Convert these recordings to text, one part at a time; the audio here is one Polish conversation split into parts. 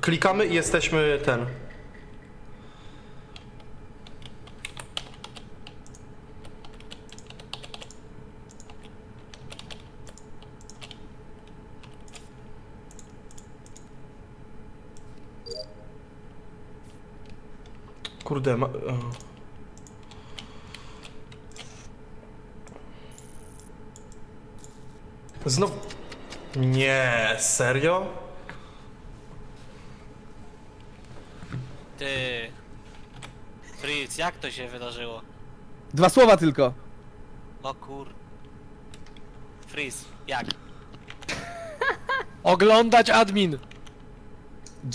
Klikamy i jesteśmy ten. Kurde, ma... Znowu... Nie, serio? Jak to się wydarzyło? Dwa słowa tylko. No kur... Fritz, jak? Oglądać admin.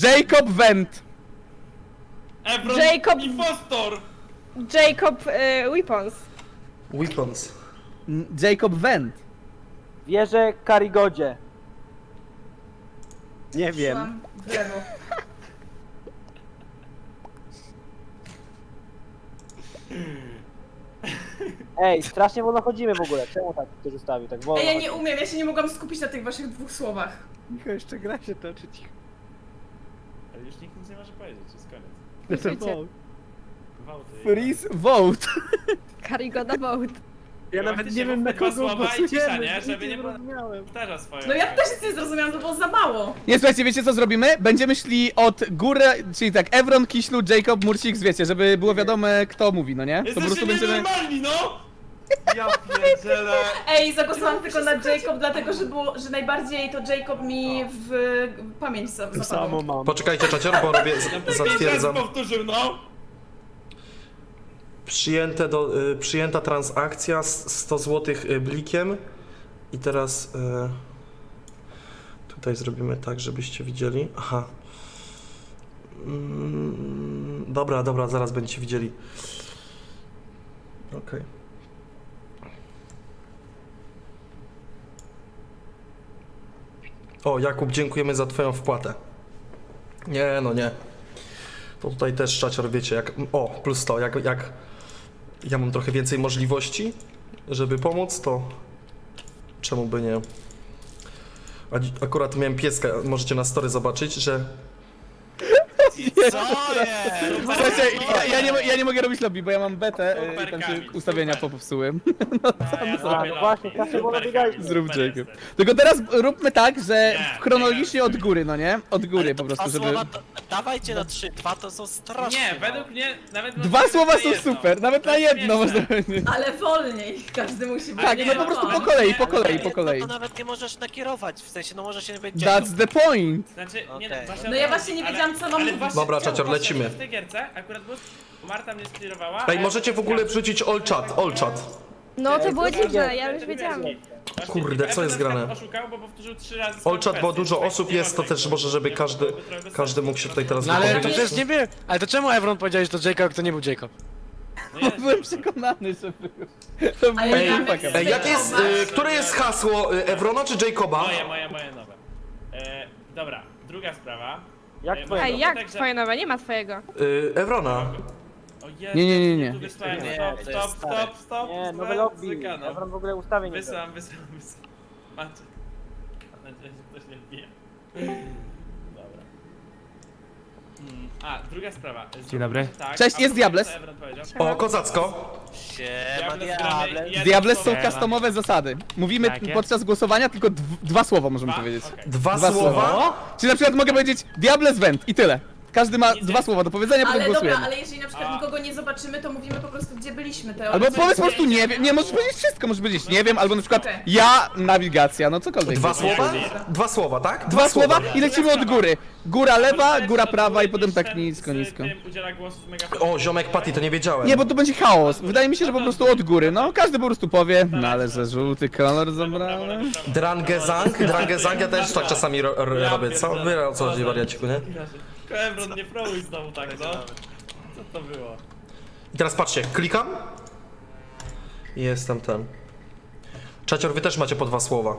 Jacob Vent. Ebron Jacob- Impostor! Jacob e, Weapons. Weapons. N- Jacob Vent. Wierzę Karigodzie. Nie wiem. W lewo. Ej, strasznie wolno chodzimy w ogóle. Czemu tak ktoś ustawił? Tak wolno. Ej, ja nie umiem, ja się nie mogłam skupić na tych waszych dwóch słowach. Niko jeszcze gra się toczyć. Ale już nikt nic nie może powiedzieć, jest koniec. Gwałty. Freeze vote. Karigoda Vote. Ja No nawet nie wiem na kogo słowa i cisza, głosujemy. nie? Żeby nie było- zrozumiałem. Powtarza swoje. No ja też nic nie zrozumiałam, to było za mało. Nie, słuchajcie, wiecie co zrobimy? Będziemy szli od góry, czyli tak, Evron, Kiślu, Jacob, Murcik, wiecie, żeby było wiadome kto mówi, no nie? To po prostu Jesteście będziemy... nienormalni, no! Ja pierdzielę. Ej, zagłosowałam tylko na Jacob, dlatego że było, że najbardziej to Jacob mi w pamięć za- zapadł. mam. Poczekajcie, czacior, bo robię, z- Pięć razy zatwierdzam. powtórzył, no! Przyjęte do, y, przyjęta transakcja, s- 100 zł blikiem. I teraz y, tutaj zrobimy tak, żebyście widzieli. Aha. Mm, dobra, dobra, zaraz będziecie widzieli. Okej. O, Jakub, dziękujemy za twoją wpłatę. Nie, no nie. To tutaj też czacior, wiecie, jak... O, plus to, jak, jak ja mam trochę więcej możliwości, żeby pomóc, to czemu by nie? Akurat miałem pieska, możecie na story zobaczyć, że Co jest? Słuchajcie, ja, ja, nie, mo- ja nie mogę robić lobby, bo ja mam betę Super, i tam się ustawienia super. popsułem. A, ja A, zrobię no lobby. właśnie, Super, Zrób super Jacob. jesteś. Tylko teraz róbmy tak, że Nie, chronologicznie od góry, no nie? Od góry Ale po prostu, dwa żeby... Słowa, to, dawajcie na trzy, dwa to są strasznie Nie, według mnie nawet... Dwa słowa są super, nawet na jedno można powiedzieć. Ale wolniej, każdy musi być. Tak, no no, po prostu no, po no, kolei, po kolei, po kolei. To nawet nie możesz nakierować, w sensie, no może się nie będzie That's the point! Znaczy, nie, Okej. No ja właśnie nie ale- wiedziałam, co mam ale mówić. Dobra, chciałem czacior, lecimy. że W tej gierce akurat było... Marta mnie skierowała... Ej, ja możecie w ogóle wrzucić all chat, all chat. No to było dziwne, ja już wiedziałam. Kurde, co jest grane? Oszukał, bo powtórzył trzy razy All swoją chat, bo kwestię, dużo osób nie jest, to też może, żeby każdy, każdy mógł się tutaj teraz No ale to wypowiedzieć. też nie wiem. Ale to czemu Evron powiedziałeś to Jacob, to nie był Jacob? No jest, Byłem przekonany, że był. To był Ej. Ej, jak jest, y, które jest hasło, y, Evrona czy Jacoba? Moje, moje, moje nowe. E, dobra, druga sprawa. Jak twoje Ej, no, jak tak, twoje nowe? Nie ma twojego. Y, Evrona. O Jezu, Nie, nie, nie, nie. Tu wysłałem, Nie, stop, to stop, jest stop, stare. stop, Nie, nowe wysłałem lobby. zwykaną. Evron w ogóle ustawień nie Wysyłam, wysyłam, wysyłam. Macie. Mam nadzieję, że ktoś nie wbije. A, druga sprawa. Dzień dobry. Tak, Cześć, a jest propos, Diables. co Ebron powiedział. O, kozacko. Siema, Diables diable. Diables są słowo. customowe zasady. Mówimy Takie? podczas głosowania tylko dw dwa słowa możemy Dwa? powiedzieć. Okej. Dwa, Dwa słowa? słowa? Czyli na przykład mogę powiedzieć Diables Vent i tyle. Każdy ma dwa słowa do powiedzenia, potem Ale dobra, głosujemy. ale jeżeli na przykład nikogo nie zobaczymy, to mówimy po prostu, gdzie byliśmy. To Albo powiedz po prostu nie wiem, nie możesz powiedzieć wszystko, możesz powiedzieć nie wiem, albo na przykład Okej. ja, nawigacja, no cokolwiek. Dwa Dwa, słowa? Dwa słowa, tak? słowa i lecimy od góry. Góra lewa, Korzystając góra prawa i potem tak nisko, z nisko. tym udziela głosu w mega O, ziomek Patty, to nie wiedziałem. Nie, bo to będzie chaos. Wydaje mi się, że po prostu od góry, no każdy po prostu powie, no ale że żółty kolor zabrany. Drangezang? Drangezang ja też tak czasami ro, ro, robię, co? Wy o co chodzi, wariaciku, nie? Ebron, nie próbuj znowu tak, no. Co to było? I teraz patrzcie, klikam. I Jestem ten. Czacior, wy też macie po dwa słowa.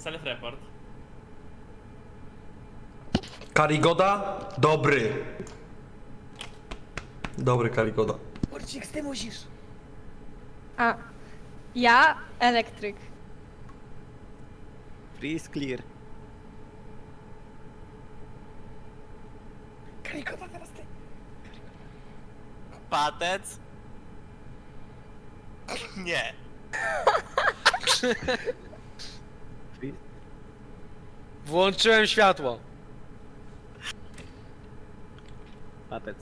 Self-report. Karigoda? Dobry. Dobry Karigoda. A. Ja, elektryk. Freeze clear. Patec? Nie. Włączyłem światło. Patec.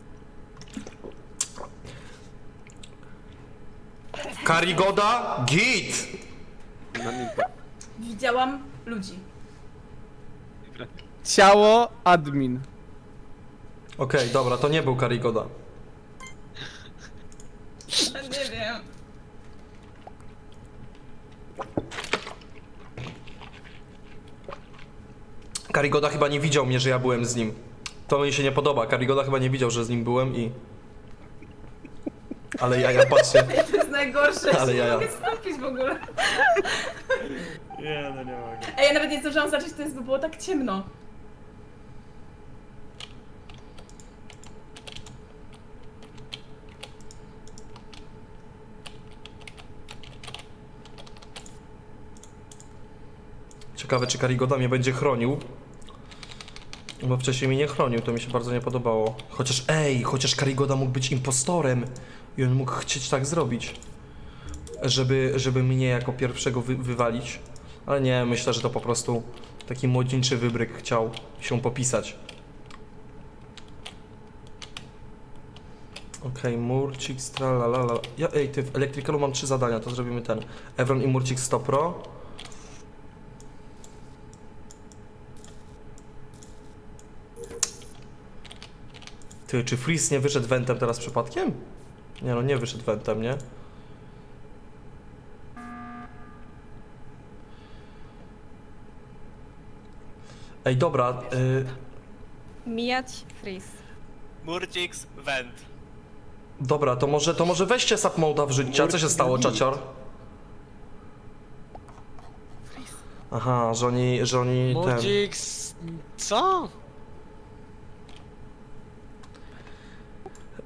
Karigoda? Git! Widziałam ludzi. Ciało, admin. Okej, dobra, to nie był Karigoda. Nie wiem. Karigoda chyba nie widział mnie, że ja byłem z nim. To mi się nie podoba. Karigoda chyba nie widział, że z nim byłem i... Ale ja, ja patrzę. To jest najgorsze, Ale Ale ja jaja. nie mogę skupić w ogóle. Nie, no nie mogę. Ej, ja nawet nie zdążyłam zacząć, to jest, bo było tak ciemno. Ciekawe, czy Karigoda mnie będzie chronił. Bo wcześniej mnie nie chronił, to mi się bardzo nie podobało. Chociaż, ej, chociaż Karigoda mógł być impostorem i on mógł chcieć tak zrobić. Żeby, żeby mnie jako pierwszego wy, wywalić. Ale nie, myślę, że to po prostu taki młodzieńczy wybryk chciał się popisać. Okej, Murcik, stralalala. Ja, ej, ty w Electricalu mam trzy zadania, to zrobimy ten. Evron i Murcik 100 Pro. Ty, czy Freeze nie wyszedł wentem teraz przypadkiem? Nie no, nie wyszedł wentem, nie? Ej, dobra, y, Mijać freeze. Murcix, vent. dobra, to może, to może weźcie submoda w życie. A co się stało, czacior? Aha, że oni, że oni ten... Co?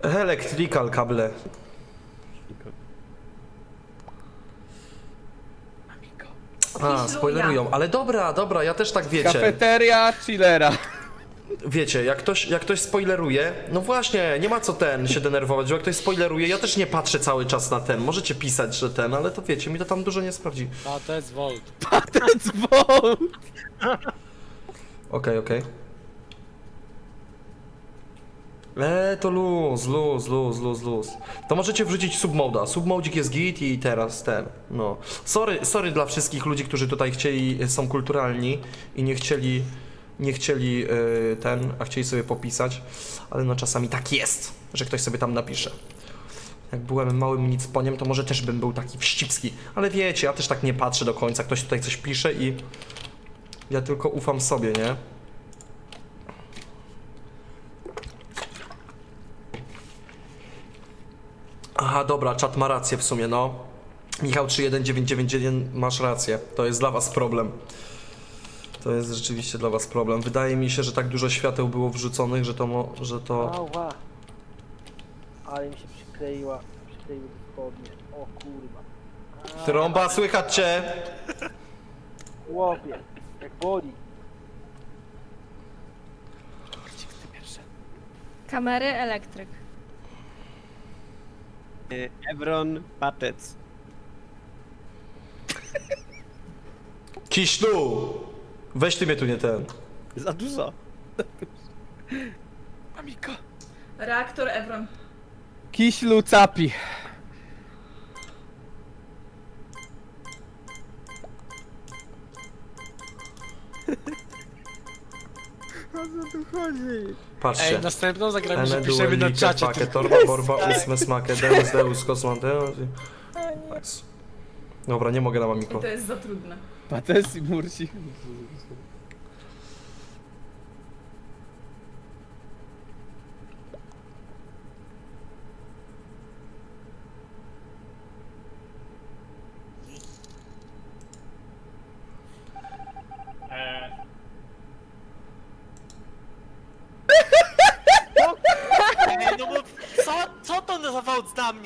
Electrical kable. A, spoilerują, ale dobra, dobra, ja też tak wiecie. Kafeteria, chillera. Wiecie, jak ktoś, jak ktoś spoileruje, no właśnie, nie ma co ten się denerwować, że jak ktoś spoileruje, ja też nie patrzę cały czas na ten. Możecie pisać, że ten, ale to wiecie, mi to tam dużo nie sprawdzi. Patec, Volt. Dzwon. Okej, okej. Eee, to luz, luz, luz, luz, luz. To możecie wrzucić submoda. Submodzik jest git i teraz ten, no. Sorry, sorry dla wszystkich ludzi, którzy tutaj chcieli, są kulturalni i nie chcieli, nie chcieli yy, ten, a chcieli sobie popisać, ale no czasami tak jest, że ktoś sobie tam napisze. Jak byłem małym nicponiem, to może też bym był taki wścibski, ale wiecie, ja też tak nie patrzę do końca, ktoś tutaj coś pisze i ja tylko ufam sobie, nie? Aha, dobra, czat ma rację w sumie, no. Michał 31991, masz rację. To jest dla was problem. To jest rzeczywiście dla was problem. Wydaje mi się, że tak dużo świateł było wrzuconych, że to mo, że to... Ała. Ale mi się przykleiła, przykleiły spodnie. O kurwa. Trąba, słychać cię! Chłopie, jak boli. Kamery, elektryk. Evron, patec. Kiślu! Weź ty mnie tu nie ten. Za dużo. Reaktor Evron. Kiślu, capi. Patrzcie. Ej, następną zagramy, że piszemy na czacie. Pakę, tylko. Torba, Borba, Ósme, Smakę, Deus, Deus, Kosmanteus. i- Nice. Dobra, nie mogę na I mamiko. to jest za trudne. Pates i Murci.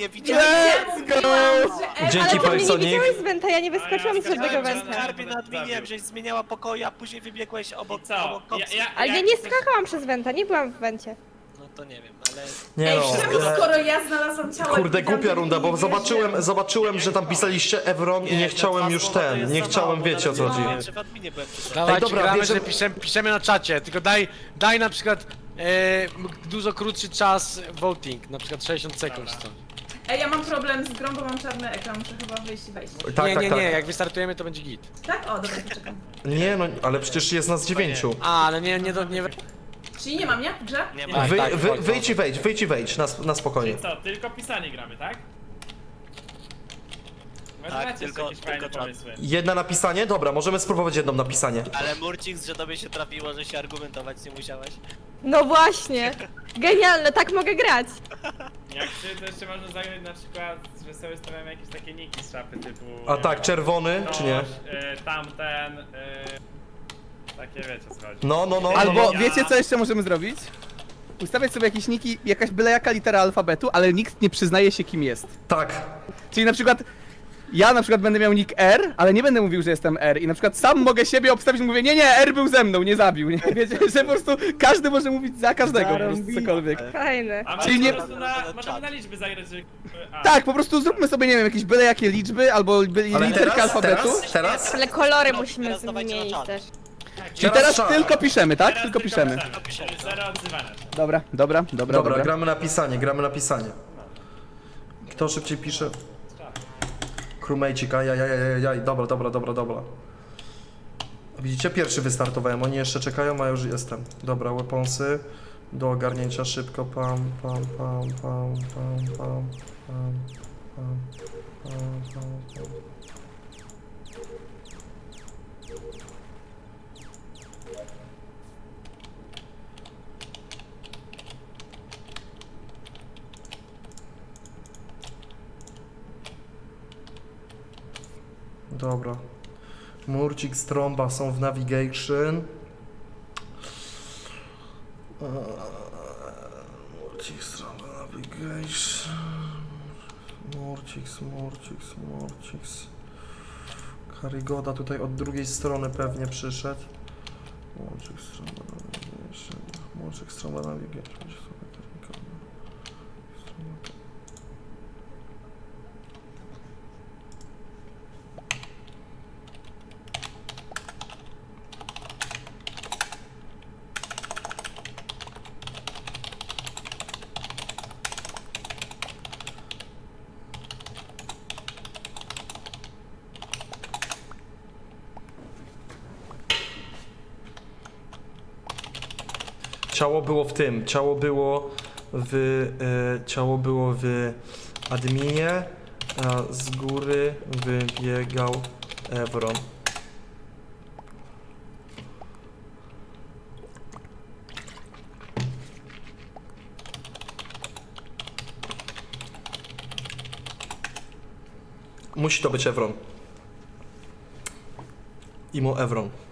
Na mnie, widziałem. Let's go! Dzięki, Ale ty mnie nie Pajsonik. widziałeś z Wenta, ja nie wyskoczyłam z żadnego cię w Wenta. skarbie na adminie, żeś zmieniała pokoje, a później wybiegłeś obok, I co? obok Ja, ja, Ale ja nie skakałam przez Wenta, nie byłam w Wencie. No to nie wiem, ale... Nie Ej, no. czemu e, skoro ja znalazłam ciało... Kurde, głupia runda, bo zobaczyłem, zobaczyłem, że tam pisaliście Evron i nie chciałem już ten, nie chciałem, wiecie o co chodzi. W adminie byłem przy Dawajcie, dobra, gramy, że piszemy, piszemy na czacie, tylko daj, daj na przykład e, m- dużo krótszy czas voting, na przykład 60 sekund czy coś. Ej, ja mam problem z grą, bo mam czarny ekran, muszę chyba wyjść i wejść. Tak, nie, tak, nie, tak. nie, jak wystartujemy to będzie git. Tak? O, dobra, to czekam. Nie no, ale przecież jest nas dziewięciu. A, ale nie, nie, do, nie... Czyli nie mam, nie? W grze? Nie ma. Tak, Wy, tak, wy, chodź, wyjdź i wejdź, wyjdź i wejdź, na, na spokojnie. Czyli co, tylko pisanie gramy, tak? Tak, macie tylko- jakieś fajne tylko czat. pomysły. Jedna napisanie? Dobra, możemy spróbować jedną napisanie. Ale Murcix, że tobie się trafiło, że się argumentować nie musiałeś. No właśnie. Genialne, tak mogę grać. Jak czy to jeszcze można zagrać na przykład, że sobie stawiamy jakieś takie niki z szapy typu... A nie tak, wiem, czerwony, czy nie? y, tamten, y, takie wiecie co chodzi. No, no, no. no, Albo no. wiecie co jeszcze możemy zrobić? Ustawiać sobie jakieś niki, jakaś byle jaka litera alfabetu, ale nikt nie przyznaje się kim jest. Tak. Czyli na przykład ja na przykład będę miał nick R, ale nie będę mówił, że jestem R i na przykład sam mogę siebie obstawić i mówię, nie, nie, R był ze mną, nie zabił, nie? Wiecie, że po prostu każdy może mówić za każdego po prostu cokolwiek. Fajne. A Czyli możemy nie- po prostu na, możemy na liczby zagrać, że... A, Tak, po prostu zróbmy sobie, nie wiem, jakieś byle jakie liczby albo by, Ale literkę teraz, alfabetu. teraz, teraz? Ale kolory No, musimy teraz dawajcie na zmienić czat. też. Czyli teraz czas. tylko piszemy, tak? teraz Tylko piszemy. piszemy. Zero odzywania się. Dobra, dobra, dobra, Dobra, dobra. gramy na pisanie, gramy na pisanie. Kto szybciej pisze? Crewmate'ik, ajajajajaj, dobra, dobra, dobra, dobra. Widzicie, pierwszy wystartowałem, oni jeszcze czekają, a już jestem. Dobra, weaponsy do ogarnięcia szybko, pam, pam, pam, pam, pam, pam, pam, pam, pam, pam, Dobra. Murcik, Stromba są w navigation. Eee, Murcik, Stromba, navigation. Murcik, Murcik, Murcik. Karigoda tutaj od drugiej strony pewnie przyszedł. Murcik, Stromba, navigation. Murcik, Stromba, navigation. Stromba, Ciało było w tym, ciało było w, e, ciało było w adminie, a z góry wybiegał Evron. Musi to być Evron. Imo Evron.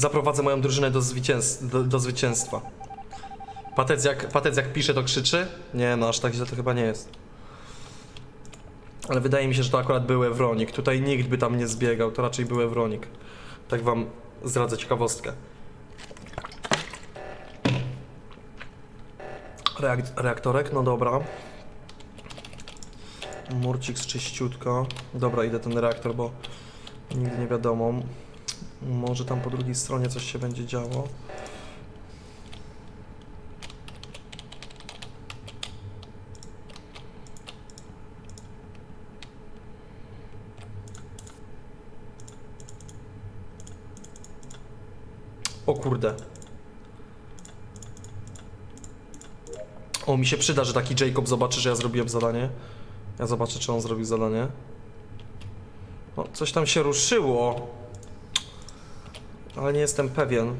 Zaprowadzę moją drużynę do, do, do zwycięstwa. Patec jak, patec jak pisze, to krzyczy? Nie, no aż tak źle to chyba nie jest. Ale wydaje mi się, że to akurat był Ewronik. Tutaj nikt by tam nie zbiegał, to raczej był Ewronik. Tak wam zdradzę ciekawostkę. Reak- reaktorek? No dobra. Murcik z czyściutko. Dobra, idę ten reaktor, bo nigdy nie wiadomo. Może tam po drugiej stronie coś się będzie działo. O kurde. O, mi się przyda, że taki Jacob zobaczy, że ja zrobiłem zadanie. Ja zobaczę, czy on zrobił zadanie. O, coś tam się ruszyło. Ale nie jestem pewien.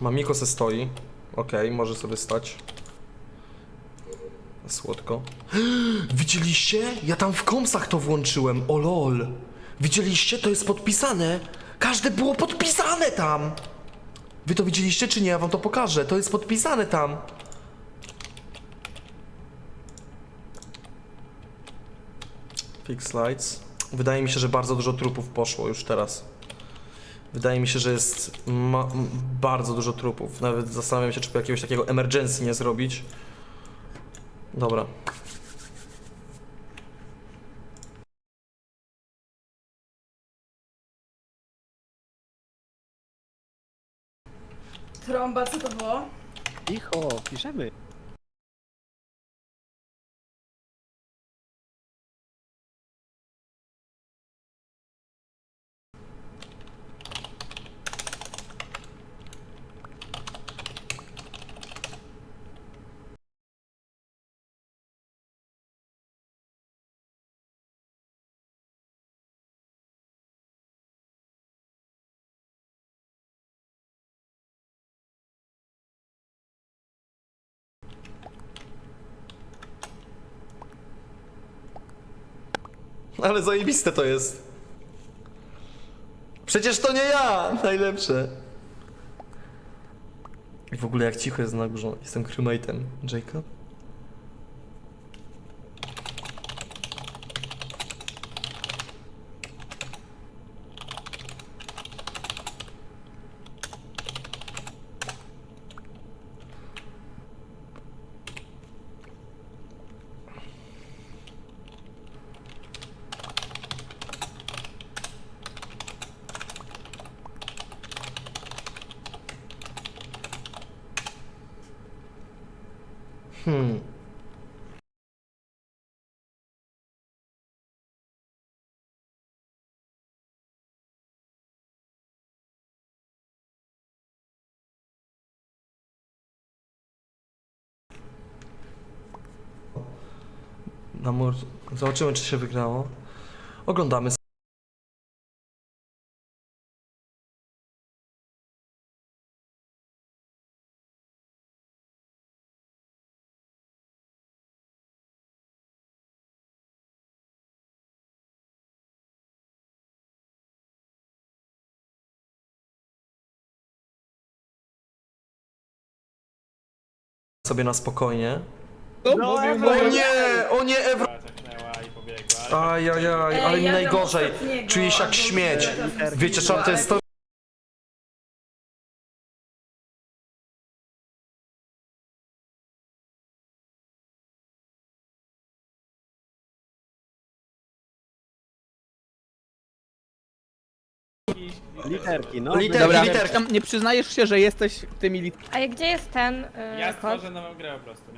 Mamiko se stoi. Okej, może sobie stać. Słodko. Widzieliście? Ja tam w komsach to włączyłem. O lol. Widzieliście? To jest podpisane. Każde było podpisane tam. Wy to widzieliście czy nie? Ja wam to pokażę. To jest podpisane tam. Fix lights. Wydaje mi się, że bardzo dużo trupów poszło już teraz. Wydaje mi się, że jest bardzo dużo trupów. Nawet zastanawiam się, czy by jakiegoś takiego emergency nie zrobić. Dobra. Trąba, co to było? Cicho, piszemy. Ale zajebiste to jest. Przecież to nie ja! Najlepsze. I w ogóle jak cicho jest na górze. Jestem crewmate'em. Jacob? Na mur. Zobaczymy, czy się wygrało. Oglądamy. sobie na spokojnie. No, No, mówił O nie! O nie, Evro! Cofnęła i pobiegła. Ajajaj, Ej, ale mi ja najgorzej. ostatniego, Czuję się jak albo śmieć. Wiecie, co to jest to? Literki, no. Literki, Dobra, literki. tam nie przyznajesz się, że jesteś tymi lit... A gdzie jest ten y, Ja kod? stworzę nową grę po prostu.